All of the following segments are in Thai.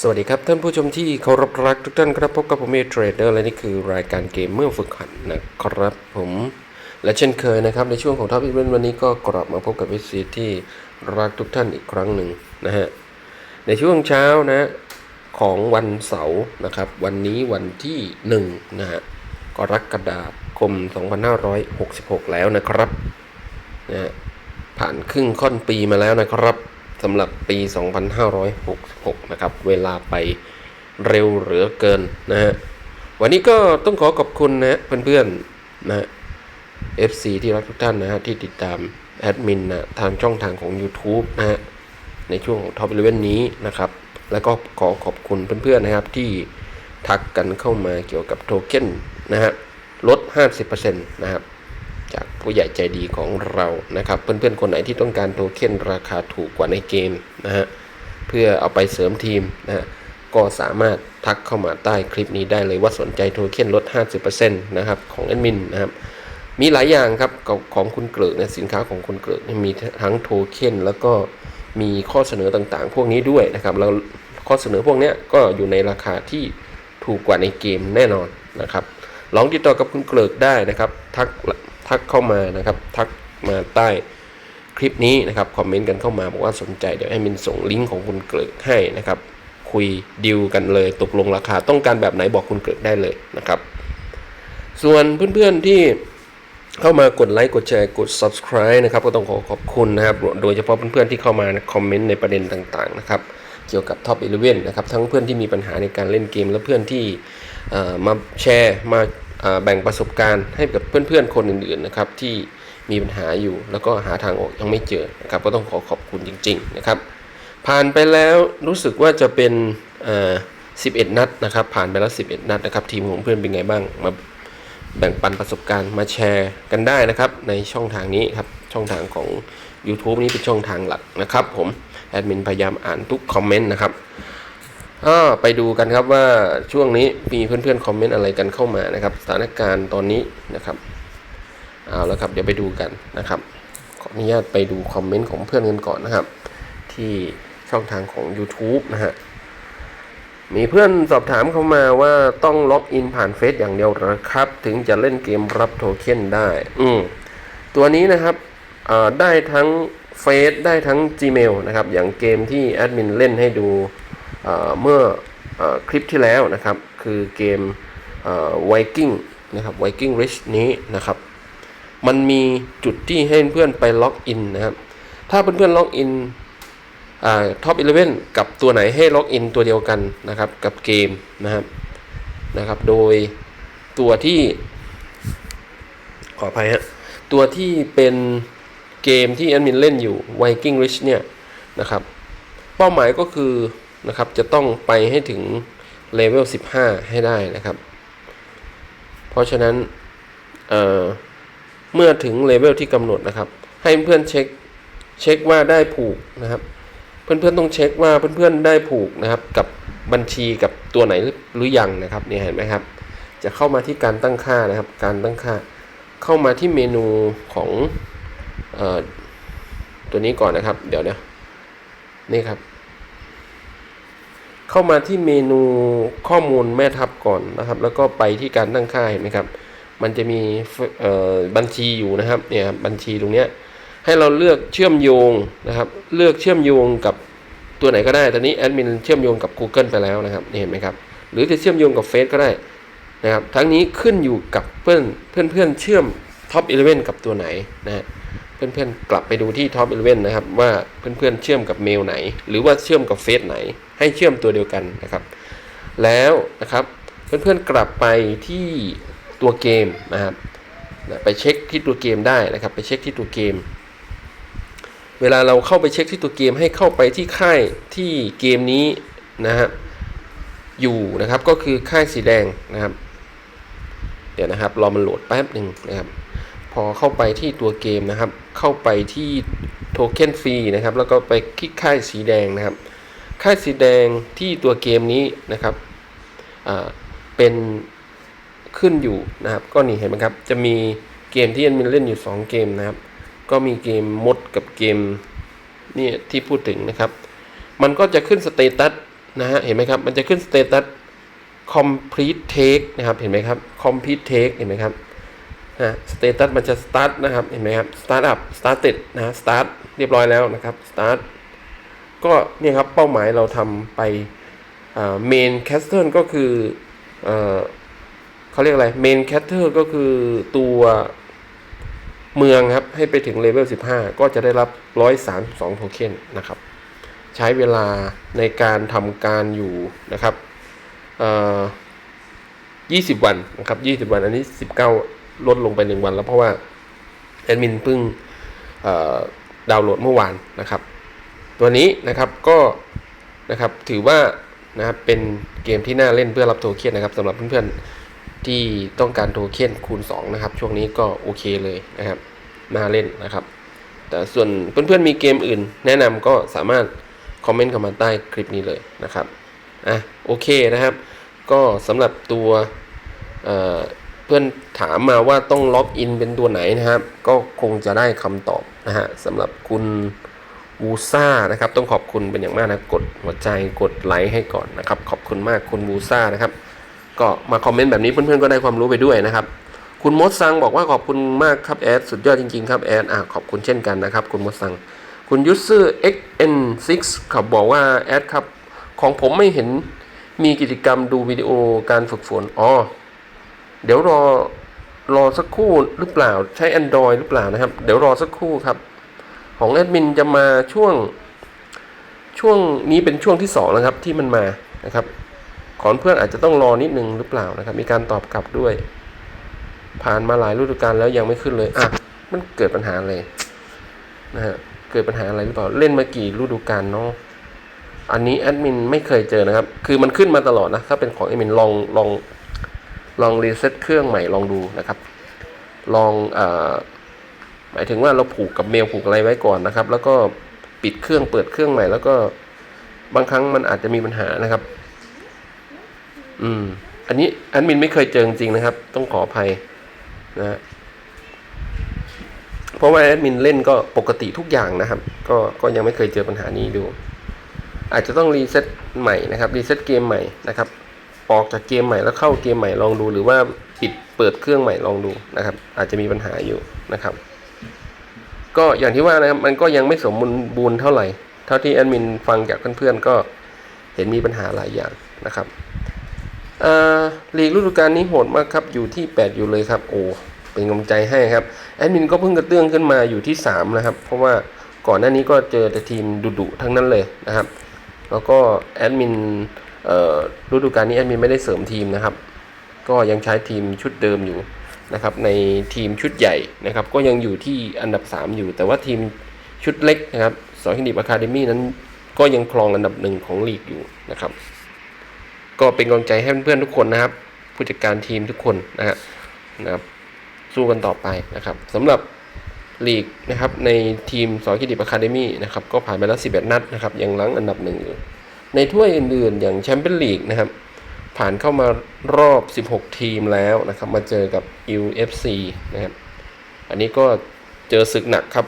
สวัสดีครับ ท่านผู้ชมที่เคารพรักทุกท่านครับพบกับผมเอเทรดเดอร์และนี่คือรายการเกมเมื่อฝึกหัดนะครับผมและเช่นเคยนะครับในช่วงของท็อปอีเวนต์วันนี้ก็กลับมาพบกับวิซีที่รักทุกท่านอีกครั้งหนึ่งนะฮะในช่วงเช้านะของวันเสาร์นะครับ วันนี้วันที่1นะฮะกรกฎาคม 2566 แล้วนะครับนะฮะผ่านครึ่งค่อนปีมาแล้วนะครับ สำหรับปี 2566 นะครับ เวลาไปเร็วเหลือเกินนะฮะ วันนี้ก็ต้องขอขอบคุณนะเพื่อนๆนะ FC ที่รักทุกท่านนะฮะ ที่ติดตามแอดมินนะทางช่องทางของ YouTube นะฮะ ในช่วงของ Top 11 นี้นะครับ แล้วก็ขอขอบคุณเพื่อนๆนะครับที่ทักกันเข้ามาเกี่ยวกับโทเค็นนะฮะลด 50%นะครับ จากผู้ใหญ่ใจดีของเรานะครับ เพื่อนๆคนไหนที่ต้องการโทเค็นราคาถูกกว่าในเกมนะฮะเพื่อเอาไปเสริมทีมนะฮะก็สามารถทักเข้ามาใต้คลิปนี้ได้เลยว่าสนใจโทเค็นลด 50%นะครับของแอดมินนะครับมีหลายอย่างครับของคุณเกลือเนี่ยสินค้าของคุณเกลือมีทั้งโทเค็นแล้วก็มีข้อเสนอต่างๆ พวกนี้ด้วยนะครับแล้วข้อเสนอพวกนี้ก็อยู่ในราคาที่ถูกกว่าในเกมแน่นอนนะครับลองติดต่อกับคุณเกลือได้นะครับ ทัก ทักเข้ามานะครับ ทักมาใต้คลิปนี้นะครับคอมเมนต์กันเข้ามาบอกว่าสนใจเดี๋ยวให้มินส่งลิงก์ของคุณเกลือกให้นะครับ คุยดิวกันเลยตกลงราคาต้องการแบบไหนบอกคุณเกลือกได้เลยนะครับ ส่วนเพื่อนๆที่เข้ามากดไลค์กดแชร์กด subscribe นะครับก็ต้องขอขอบคุณนะครับ โดยเฉพาะเพื่อนๆที่เข้ามาคอมเมนต์ในประเด็นต่างๆนะครับเกี่ยวกับ Top 11นะครับทั้งเพื่อนที่มีปัญหาในการเล่นเกม และเพื่อนที่มาแชร์มา แบ่งประสบการณ์ให้กับเพื่อนๆคนอื่นๆนะครับที่มีปัญหาอยู่แล้วก็หาทางออกยังไม่เจอนะครับก็ต้องขอขอบคุณจริง ๆนะครับ ผ่านไปแล้วรู้สึกว่าจะเป็น11 นัดนะครับ ผ่านไปแล้ว 11 นัดนะครับ ทีมของเพื่อนเป็นไงบ้างมาแบ่งปันประสบการณ์มาแชร์กันได้นะครับ ในช่องทางนี้ครับช่องทางของ YouTube นี้เป็นช่องทางหลักนะครับ ผมแอดมินพยายามอ่านทุกคอมเมนต์นะครับ ก็ไปดูกันครับว่าช่วงนี้มีเพื่อนๆคอมเมนต์อะไรกันเข้ามานะครับ สถานการณ์ตอนนี้นะครับเอาแล้วครับเดี๋ยวไปดูกันนะครับ ขออนุญาตไปดูคอมเมนต์ของเพื่อนกันก่อนนะครับ ที่ช่องทางของ YouTube นะฮะมีเพื่อนสอบถามเข้ามาว่าต้องล็อกอินผ่านเฟซอย่างเดียวหรอครับ ถึงจะเล่นเกมรับโทเค็นได้ อืมตัวนี้นะครับได้ทั้งเฟซได้ทั้ง Gmail นะครับ อย่างเกมที่แอดมินเล่นให้ดู เมื่ออคลิปที่แล้วนะครับ คือเกมไวกิ้งนะครับไวกิ้งริชนี้นะครับ มันมีจุดที่ให้เพื่อนไปล็อกอินนะครับ ถ้าเพื่อนๆล็อกอินท็อป11กับตัวไหนให้ล็อกอินตัวเดียวกันนะครับ กับเกมนะครับนะครับ โดยตัวที่ขออภัยฮะตัวที่เป็นเกมที่แอดมินเล่นอยู่ Viking Rich เนี่ยนะครับ เป้าหมายก็คือ นะครับ จะต้องไปให้ถึงเลเวล 15 ให้ได้นะครับ เพราะฉะนั้นเเมื่อถึงเลเวลที่กำหนดนะครับ ให้เพื่อนเช็คเช็คว่าได้ผูกนะครับ เพื่อนๆต้องเช็คว่าเพื่อนๆได้ผูกนะครับ กับบัญชีกับตัวไหนหรือยังนะครับเนี่ยเห็นไหมครับ จะเข้ามาที่การตั้งค่านะครับ การตั้งค่าเข้ามาที่เมนูของออตัวนี้ก่อนนะครับ เดี๋ยวนะนี่ครับ เข้ามาที่เมนูข้อมูลแม่ทับก่อนนะครับ แล้วก็ไปที่การตั้งค่าเห็นไหมครับ มันจะมีบัญชีอยู่นะครับเนี่ยบัญชีตรงเนี้ยให้เราเลือกเชื่อมโยงนะครับ เลือกเชื่อมโยงกับตัวไหนก็ได้ ตอนนี้แอดมินเชื่อมโยงกับ Google ไปแล้วนะครับเห็นไหมครับ หรือจะเชื่อมโยงกับเฟซก็ได้นะครับ ทั้งนี้ขึ้นอยู่กับเพื่อนเพื่อนเพื่อนเชื่อม Top 11กับตัวไหนนะฮะ เพื่อนเพื่อนกลับไปดูที่ Top 11 นะครับ ว่าเพื่อนเเชื่อมกับเมลไหน หรือว่าเชื่อมกับเฟซไหน ให้เชื่อมตัวเดียวกันนะครับ แล้วนะครับเพื่อนเพื่อนกลับไปที่ตัวเกมนะครับไปเช็คที่ตัวเกมได้นะครับ ไปเช็คที่ตัวเกม เวลาเราเข้าไปเช็คที่ตัวเกมให้เข้าไปที่ค่ายที่เกมนี้นะฮะอยู่นะครับก็คือค่ายสีแดงนะครับ เดี๋ยวนะครับรอมันโหลดแป๊บหนึ่งนะครับ พอเข้าไปที่ตัวเกมนะครับ เข้าไปที่โทเค็นฟรีนะครับ แล้วก็ไปคลิกค่ายสีแดงนะครับ ค่ายสีแดงที่ตัวเกมนี้นะครับเป็นขึ้นอยู่นะครับ ก็นี่เห็นไหมครับ จะมีเกมที่ยันมินเล่นอยู่ 2 เกมนะครับ ก็มีเกมมดกับเกมเนี่ยที่พูดถึงนะครับ มันก็จะขึ้นสเตตัสนะฮะ เห็นไหมครับ มันจะขึ้น status complete take นะครับ เห็นไหมครับ complete take เห็นไหมครับ นะ status มันจะ start นะครับ เห็นไหมครับ start up started นะฮะ start เรียบร้อยแล้วนะครับ start ก็เนี่ยครับเป้าหมายเราทำไปเมนแคสเทิลก็คือเอเขาเรียกอะไรเมนแคสเทิลก็คือตัวเมืองครับ ให้ไปถึงเลเวล15 ก็จะได้รับ 132 โทเค็นนะครับ ใช้เวลาในการทำการอยู่นะครับเอ่อ20 วันนะครับ 20 วันอันนี้ 19 ลดลงไป1วันแล้วเพราะว่าแอดมินเพิ่งดาวน์โหลดเมื่อวานนะครับ ตัวนี้นะครับก็นะครับถือว่านะครับเป็นเกมที่น่าเล่นเพื่อรับโทเค็นนะครับสำหรับเพื่อนๆที่ต้องการโทเค็นคูณ2นะครับช่วงนี้ก็โอเคเลยนะครับน่าเล่นนะครับ แต่ส่วนเพื่อนๆมีเกมอื่น แนะนำก็สามารถคอมเมนต์เข้ามาใต้คลิปนี้เลยนะครับอะโอเคนะครับ ก็สำหรับตัวเอ่อ พื่อนถามมาว่าต้องล็อกอินเป็นตัวไหนนะครับ ก็คงจะได้คำตอบนะฮะสำหรับคุณวูซ่านะครับ ต้องขอบคุณเป็นอย่างมากนะกดหัวใจกดไลค์ให้ก่อนนะครับ ขอบคุณมากคุณวูซ่านะครับ ก็มาคอมเมนต์แบบนี้เพื่อนๆก็ได้ความรู้ไปด้วยนะครับ คุณมดซังบอกว่าขอบคุณมากครับแอดสุดยอดจริงๆครับแอดอะขอบคุณเช่นกันนะครับ คุณมดซัง คุณยุทซือ XN6 ครับบอกว่าแอดครับของผมไม่เห็นมีกิจกรรมดูวิดีโอการฝึกฝนอ๋อ เดี๋ยวรอรอสักครู่หรือเปล่าใช้ Android หรือเปล่านะครับ เดี๋ยวรอสักครู่ครับ ของแอดมินจะมาช่วงช่วงนี้เป็นช่วงที่สองนะครับที่มันมานะครับขอนเพื่อนอาจจะต้องรอนิดนึงหรือเปล่านะครับ มีการตอบกลับด้วย ผ่านมาหลายฤดูกาลแล้วยังไม่ขึ้นเลยอะมันเกิดปัญหาอะไรนะฮะเกิดปัญหาอะไรหรือเปล่าเล่นมากี่ฤดูกาลเนาะอันนี้แอดมินไม่เคยเจอนะครับ คือมันขึ้นมาตลอดนะถ้าเป็นของแอดมินลองลอง ลองรีเซ็ตเครื่องใหม่ลองดูนะครับ ลองอหมายถึงว่าเราผูกกับเมลผูกอะไรไว้ก่อนนะครับ แล้วก็ปิดเครื่องเปิดเครื่องใหม่ แล้วก็บางครั้งมันอาจจะมีปัญหานะครับ อืม อันนี้แอดมินไม่เคยเจอจริงๆนะครับ ต้องขออภัยนะฮะเพราะว่าแอดมินเล่นก็ปกติทุกอย่างนะครับ ก็ก็ยังไม่เคยเจอปัญหานี้ดู อาจจะต้องรีเซ็ตใหม่นะครับรีเซ็ตเกมใหม่นะครับ ออกจากเกมใหม่แล้วเข้าเกมใหม่ลองดู หรือว่าปิดเปิดเครื่องใหม่ลองดูนะครับ อาจจะมีปัญหาอยู่นะครับ ก็อย่างที่ว่านะครับมันก็ยังไม่สมบูรณ์เท่าไหร่ เท่าที่แอดมินฟังจากเพื่อนๆก็เห็นมีปัญหาหลายอย่างนะครับลีกฤดูกาลนี้โหดมากครับอยู่ที่ 8 อยู่เลยครับโอ้เป็นกำลังใจให้ครับแอดมินก็เพิ่งกระเตื้องขึ้นมาอยู่ที่ 3 นะครับ เพราะว่าก่อนหน้านี้ก็เจอแต่ทีมดุๆทั้งนั้นเลยนะครับ แล้วก็แอดมิน ฤดูกาลนี้แอดมินไม่ได้เสริมทีมนะครับ ก็ยังใช้ทีมชุดเดิมอยู่นะครับในทีมชุดใหญ่นะครับ ก็ยังอยู่ที่อันดับ 3 อยู่ แต่ว่าทีมชุดเล็กนะครับสองฮินดิบอะคาเดมี่นั้นก็ยังครองอันดับหนึ่งของลีกอยู่นะครับ ก็เป็นกำลังใจให้เพื่อนๆทุกคนนะครับ ผู้จัดการทีมทุกคนนะฮะนะครับสู้กันต่อไปนะครับสำหรับลีกนะครับในทีมสองคิดิบอะคาเดมี่นะครับก็ผ่านไปแล้ว 11 นัดนะครับยังลังอันดับหนึ่งอยู่ ในถ้วยอื่นๆ อย่างแชมเปี้ยนลีกนะครับ ผ่านเข้ามารอบ 16 ทีมแล้วนะครับ มาเจอกับ UFC นะครับ อันนี้ก็เจอศึกหนักครับ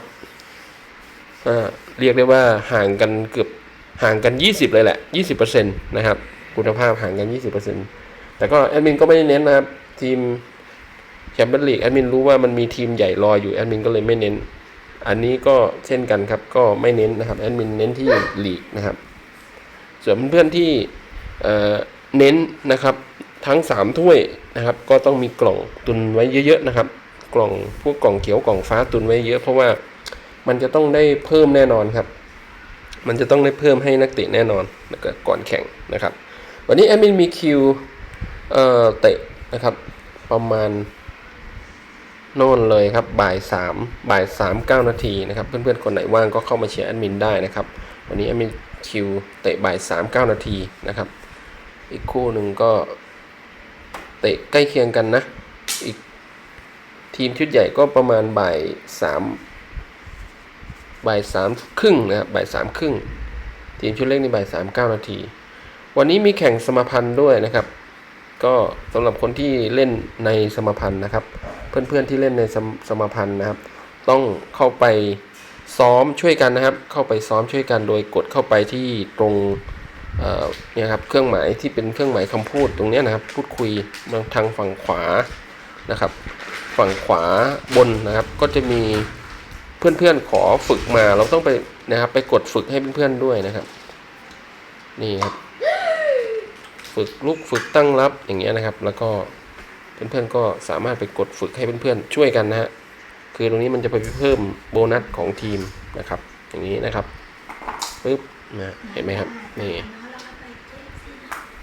เรียกได้ว่าห่างกันเกือบห่างกัน 20 เลยแหละ 20%นะครับ คุณภาพห่างกัน 20%แต่ก็แอดมินก็ไม่ได้เน้นนะครับ ทีมแชมเปี้ยนลีกแอดมินรู้ว่ามันมีทีมใหญ่รออยู่แอดมินก็เลยไม่เน้น อันนี้ก็เช่นกันครับ ก็ไม่เน้นนะครับแอดมินเน้นที่ลีกนะครับ ส่วนเพื่อนๆที่เน้นนะครับทั้ง 3 ถ้วยนะครับ ก็ต้องมีกล่องตุนไว้เยอะๆนะครับ กล่องพวกกล่องเขียวกล่องฟ้าตุนไว้เยอะ เพราะว่ามันจะต้องได้เพิ่มแน่นอนครับ มันจะต้องได้เพิ่มให้นักเตะแน่นอนแล้วก็ก่อนแข่งนะครับ วันนี้แอดมินมีคิวเอ่อเตะนะครับ ประมาณโน่นเลยครับบ่ายสามบ่ายสามเก้านาทีนะครับ เพื่อนๆคนไหนว่างก็เข้ามาเชียร์แอดมินได้นะครับ วันนี้แอดมิน คิวเตะบ่ายสามเก้านาทีนะครับ อีกคู่หนึ่งก็เตะใกล้เคียงกันนะ อีกทีมชุดใหญ่ก็ประมาณบ่ายสามบ่ายสามครึ่งนะครับบ่ายสามครึ่งทีมชุดเล็กในบ่ายสามเก้านาที วันนี้มีแข่งสมพันธ์ด้วยนะครับ ก็สำหรับคนที่เล่นในสมพันธ์นะครับ เพื่อนๆที่เล่นในสมสมพันธ์นะครับ ต้องเข้าไป ซ้อมช่วยกันนะครับ เข้าไปซ้อมช่วยกันโดยกดเข้าไปที่ตรงเนี่ยครับเครื่องหมายที่เป็นเครื่องหมายคำพูดตรงเนี้ยนะครับ พูดคุยทางฝั่งขวานะครับ ฝั่งขวาบนนะครับ ก็จะมีเพื่อนๆขอฝึกมา เราต้องไปนะครับ ไปกดฝึกให้เพื่อนๆด้วยนะครับ นี่ครับ ฝึกลุกฝึกตั้งรับอย่างเงี้ยนะครับ แล้วก็เพื่อนๆก็สามารถไปกดฝึกให้เพื่อนๆช่วยกันนะฮะ คือตรงนี้มันจะไปเพิ่มโบนัสของทีมนะครับ อย่างนี้นะครับปึ๊บนะเห็นไหมครับนี่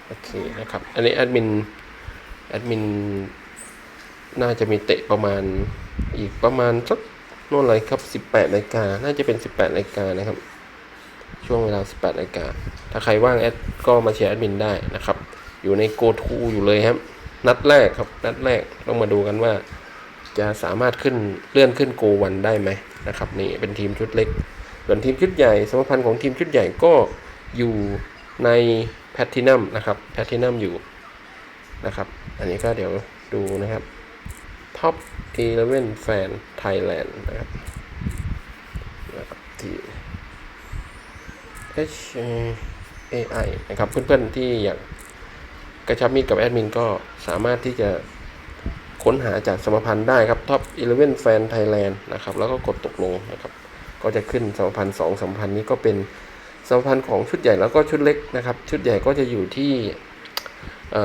โอเคนะครับ อันนี้แอดมินแอดมินน่าจะมีเตะประมาณอีกประมาณสักโน่นอะไรครับ 18นาฬิกาน่าจะเป็น 18นาฬิกานะครับ ช่วงเวลา 18นาฬิกาถ้าใครว่างแอดก็มาเชียร์แอดมินได้นะครับ อยู่ใน Go To อยู่เลยครับ นัดแรกครับ นัดแรกต้องมาดูกันว่า จะสามารถขึ้นเลื่อนขึ้น Go วันได้ไหมนะครับนี่เป็นทีมชุดเล็ก ส่วนทีมชุดใหญ่ สมพันธ์ของทีมชุดใหญ่ก็อยู่ในแพทตินัมนะครับแพทตินัมอยู่นะครับ อันนี้ก็เดี๋ยวดูนะครับ Top 11 Fan Thailand นะครับนะครับที่ H A I นะครับ เพื่อนๆที่อยากกระชับมิตรกับแอดมินก็สามารถที่จะ ค้นหาจากสมพันธ์ได้ครับ Top 11 Fan Thailand นะครับแล้วก็กดตกลงนะครับก็จะขึ้นสมพันธ์สองสมพันธ์นี้ก็เป็นสมพันธ์ของชุดใหญ่แล้วก็ชุดเล็กนะครับ ชุดใหญ่ก็จะอยู่ที่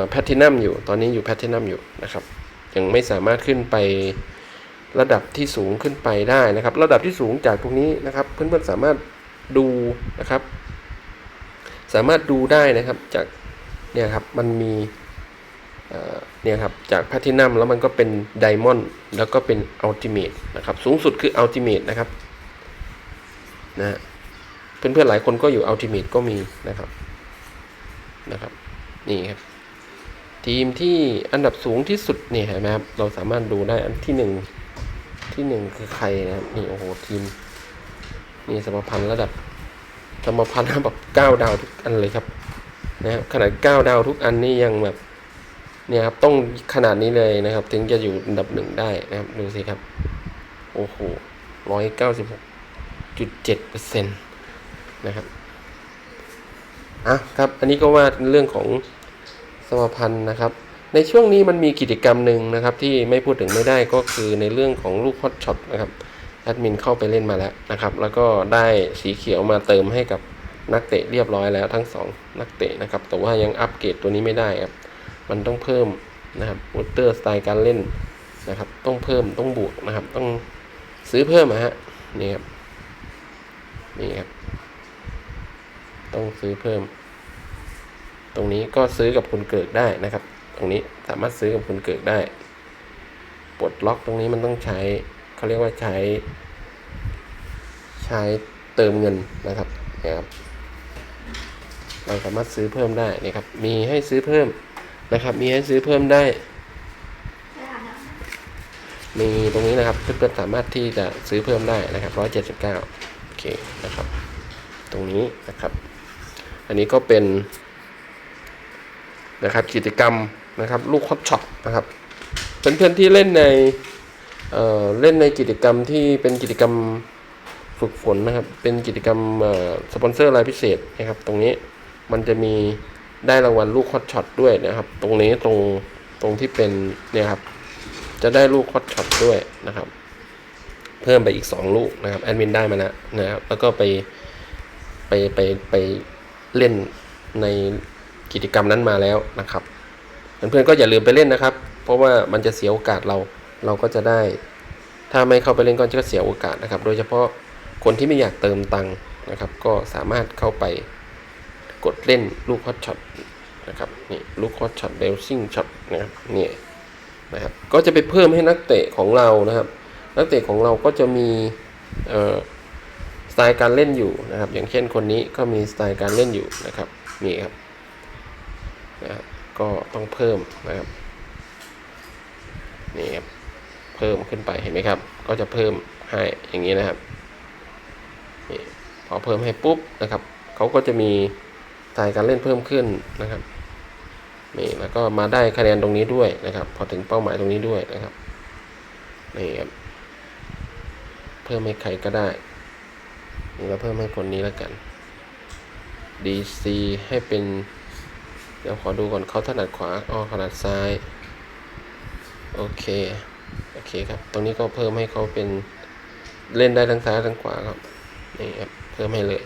แพทตินัมอยู่ตอนนี้อยู่แพทตินัมอยู่นะครับ ยังไม่สามารถขึ้นไประดับที่สูงขึ้นไปได้นะครับ ระดับที่สูงจากตรงนี้นะครับ เพื่อนๆสามารถดูนะครับ สามารถดูได้นะครับจากเนี่ยครับมันมี เนี่ยครับจากแพทินัมแล้วมันก็เป็นไดมอนด์แล้วก็เป็นอัลติเมทนะครับสูงสุดคืออัลติเมทนะครับนะเพื่อนๆหลายคนก็อยู่อัลติเมทก็มีนะครับนะครับนี่ครับทีมที่อันดับสูงที่สุดเนี่ยเห็นไหมครับเราสามารถดูได้อันที่หนึ่งที่หนึ่งคือใครนะครับนี่โอ้โหทีมนี่สมพันธ์ระดับสมพันธ์แบบเก้าดาวทุกอันเลยครับนะครับขนาดเก้าดาวทุกอันนี่ยังแบบ เนี่ยครับต้องขนาดนี้เลยนะครับ ถึงจะอยู่อันดับหนึ่งได้นะครับ ดูสิครับ โอ้โหร้อยเก้าสิบหกจุดเจ็ดเปอร์เซ็นต์นะครับอะครับ อันนี้ก็ว่าเรื่องของสมพันธ์นะครับ ในช่วงนี้มันมีกิจกรรมหนึ่งนะครับ ที่ไม่พูดถึงไม่ได้ก็คือในเรื่องของลูกฮอตช็อตนะครับแอดมินเข้าไปเล่นมาแล้วนะครับ แล้วก็ได้สีเขียวมาเติมให้กับนักเตะเรียบร้อยแล้วทั้งสองนักเตะนะครับ แต่ว่ายังอัปเกรดตัวนี้ไม่ได้ครับ มันต้องเพิ่มนะครับวอเตอร์สไตล์การเล่นนะครับ ต้องเพิ่มต้องบวกนะครับ ต้องซื้อเพิ่มนะฮะนี่ครับนี่ครับ ต้องซื้อเพิ่ม ตรงนี้ก็ซื้อกับคุณเกิดได้นะครับ ตรงนี้สามารถซื้อกับคุณเกิดได้ปลดล็อกตรงนี้มันต้องใช้เขาเรียกว่าใช้ ใช้เติมเงินนะครับนะครับเราสามารถซื้อเพิ่มได้นะครับ มีให้ซื้อเพิ่ม นะครับ มีให้ซื้อเพิ่มได้ มีตรงนี้นะครับเพื่อนๆสามารถที่จะซื้อเพิ่มได้นะครับร้อยเจ็ดสิบเก้าโอเคนะครับ ตรงนี้นะครับ อันนี้ก็เป็น นะครับกิจกรรมนะครับ ลูกฮอตช็อตนะครับเพื่อนๆที่เล่นในเเล่นในกิจกรรมที่เป็นกิจกรรมฝึกฝนนะครับ เป็นกิจกรรมสปอนเซอร์รายพิเศษนะครับ ตรงนี้มันจะมี ได้รางวัลลูกฮอตช็อตด้วยนะครับ ตรงนี้ตรงตรงที่เป็นเนี่ยครับ จะได้ลูกฮอตช็อตด้วยนะครับ เพิ่มไปอีก 2 ลูกนะครับแอดมินได้มาแล้วนะครับ แล้วก็ไปไปไปไปเล่นในกิจกรรมนั้นมาแล้วนะครับ เพื่อนๆก็อย่าลืมไปเล่นนะครับ เพราะว่ามันจะเสียโอกาสเราเราก็จะได้ ถ้าไม่เข้าไปเล่นก็จะเสียโอกาสนะครับ โดยเฉพาะคนที่ไม่อยากเติมตังค์นะครับ ก็สามารถเข้าไป กดเล่นลูกฮอตช็อตนะครับนี่ลูกฮอตช็อตเดลซิงช็อตนะครับนี่นะครับก็จะไปเพิ่มให้นักเตะของเรานะครับ นักเตะของเราก็จะมีสไตล์การเล่นอยู่นะครับ อย่างเช่นคนนี้ก็มีสไตล์การเล่นอยู่นะครับนี่ครับนะครับก็ต้องเพิ่มนะครับนี่ครับเพิ่มขึ้นไปเห็นไหมครับ ก็จะเพิ่มให้อย่างนี้นะครับนี่พอเพิ่มให้ปุ๊บนะครับเขาก็จะมี ไตล์การเล่นเพิ่มขึ้นนะครับนี่แล้วก็มาได้คะแนนตรงนี้ด้วยนะครับ พอถึงเป้าหมายตรงนี้ด้วยนะครับนี่ครับเพิ่มให้ใครก็ได้นี่เราเพิ่มให้คนนี้แล้วกัน DC ให้เป็น เดี๋ยวขอดูก่อนเขาถนัดขวาอ๋อถนัดซ้ายโอเคโอเคครับ ตรงนี้ก็เพิ่มให้เขาเป็นเล่นได้ทั้งซ้ายทั้งขวาครับนี่ครับเพิ่มให้เลย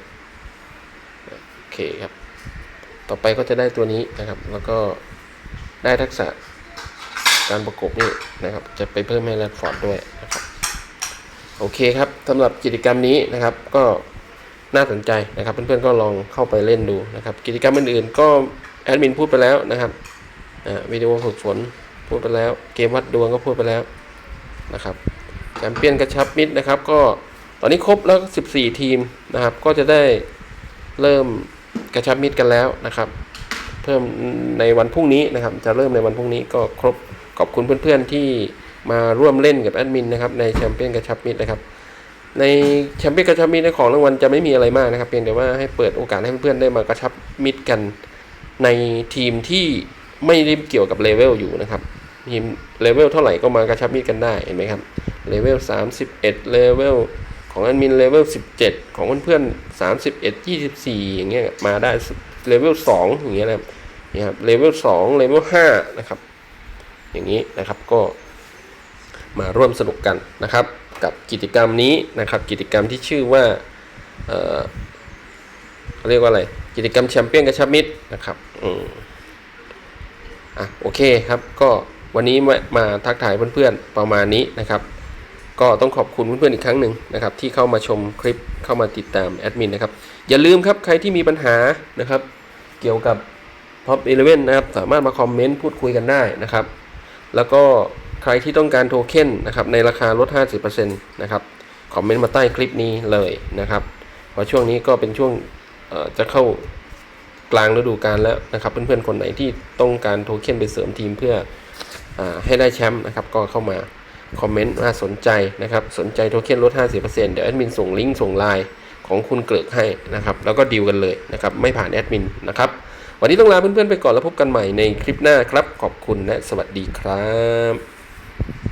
โอเคครับ ต่อไปก็จะได้ตัวนี้นะครับ แล้วก็ได้ทักษะการประกบนี่นะครับ จะไปเพิ่มให้แรดฟอร์ดด้วยนะครับโอเคครับสำหรับกิจกรรมนี้นะครับ ก็น่าสนใจนะครับ เพื่อนๆก็ลองเข้าไปเล่นดูนะครับ กิจกรรมอื่นๆก็แอดมินพูดไปแล้วนะครับวิดีโอฝึกฝนพูดไปแล้ว เกมวัดดวงก็พูดไปแล้วนะครับแชมเปี้ยนกระชับมิตรนะครับ ก็ตอนนี้ครบแล้ว 14 ทีมนะครับ ก็จะได้เริ่ม กระชับมิตรกันแล้วนะครับ เพิ่มในวันพรุ่งนี้นะครับ จะเริ่มในวันพรุ่งนี้ก็ครบขอบคุณเพื่อนๆที่มาร่วมเล่นกับแอดมินนะครับในแชมเปี้ยนกระชับมิตรนะครับ ในแชมเปี้ยนกระชับมิตรในของรางวัลจะไม่มีอะไรมากนะครับ เพียงแต่ว่าให้เปิดโอกาสให้เพื่อนๆได้มากระชับมิตรกัน ในทีมที่ไม่ได้เกี่ยวกับเลเวลอยู่นะครับทีมเลเวลเท่าไหร่ก็มากระชับมิตรกันได้เห็นไหมครับเลเวล31เลเวล ของแอดมินเลเวล17 ของเพื่อนๆ31 24 อย่างเงี้ยมาได้เลเวล2อย่างเงี้ยนะครับนี่ครับเลเวล2เลเวล5นะครับ อย่างนี้นะครับก็มาร่วมสนุกกันนะครับ กับกิจกรรมนี้นะครับ กิจกรรมที่ชื่อว่าเออเขาเรียกว่าอะไร กิจกรรมแชมเปี้ยนกระชับมิตรนะครับอืมอะโอเคครับก็วันนี้มามาทักทายเพื่อนๆประมาณนี้นะครับ ก็ต้องขอบคุณเพื่อนๆอีกครั้งหนึ่งนะครับที่เข้ามาชมคลิปเข้ามาติดตามแอดมินนะครับอย่าลืมครับใครที่มีปัญหานะครับเกี่ยวกับ Top 11นะครับสามารถมาคอมเมนต์พูดคุยกันได้นะครับ แล้วก็ใครที่ต้องการโทเค็นนะครับในราคาลด 50%นะครับคอมเมนต์มาใต้คลิปนี้เลยนะครับเพราะช่วงนี้ก็เป็นช่วงจะเข้ากลางฤดูกาลแล้วนะครับเพื่อนๆคนไหนที่ต้องการโทเค็นไปเสริมทีมเพื่ออให้ได้แชมป์นะครับก็เข้ามา คอมเมนต์ว่าสนใจนะครับ สนใจโทเค็นลด 50%เดี๋ยวแอดมินส่งลิงก์ส่งไลน์ของคุณเกลิกให้นะครับ แล้วก็ดีลกันเลยนะครับ ไม่ผ่านแอดมินนะครับ วันนี้ต้องลาเพื่อนๆไปก่อนแล้วพบกันใหม่ในคลิปหน้าครับ ขอบคุณและสวัสดีครับ